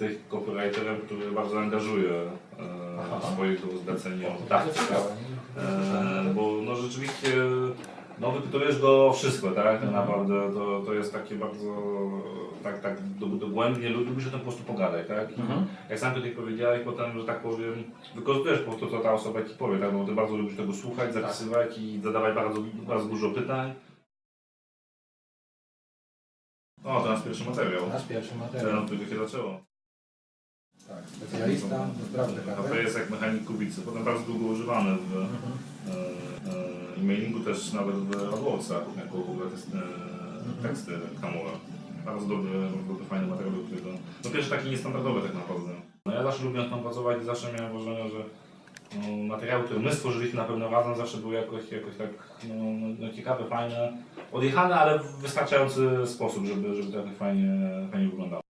jesteś copywriterem, który bardzo angażuje e, swoich To tak, nie? E, bo no rzeczywiście no, wypytujesz go o wszystko, tak? Tak Mhm. naprawdę to, to jest takie bardzo tak, tak do- dogłębnie, lu- lubisz o tym po prostu pogadać, tak? I Mhm. Jak sam tutaj powiedziałeś, potem, że tak powiem, wykorzystujesz po prostu to, co ta osoba ci powie, tak? Bo ty bardzo lubisz tego słuchać, zapisywać i zadawać bardzo, bardzo dużo pytań. O, to nasz pierwszy materiał. Nasz pierwszy materiał. od którego się zaczęło. Specjalista do spraw A to jest jak mechanik kubicy, potem bardzo długo używany w Mhm. e, e, e-mailingu, też nawet w AdWordsach, jako w ogóle e, teksty reklamowe. Bardzo dobry, dobry fajny materiał, do którego... No pierwszy taki niestandardowy tak naprawdę. No ja zawsze lubiąc tam pracować i zawsze miałem wrażenie, że no, materiały, które my stworzyliśmy na pewno razem, zawsze były jakoś, jakoś tak no, no, no, ciekawe, fajne, odjechane, ale w wystarczający sposób, żeby, żeby to jakoś fajnie, fajnie wyglądało.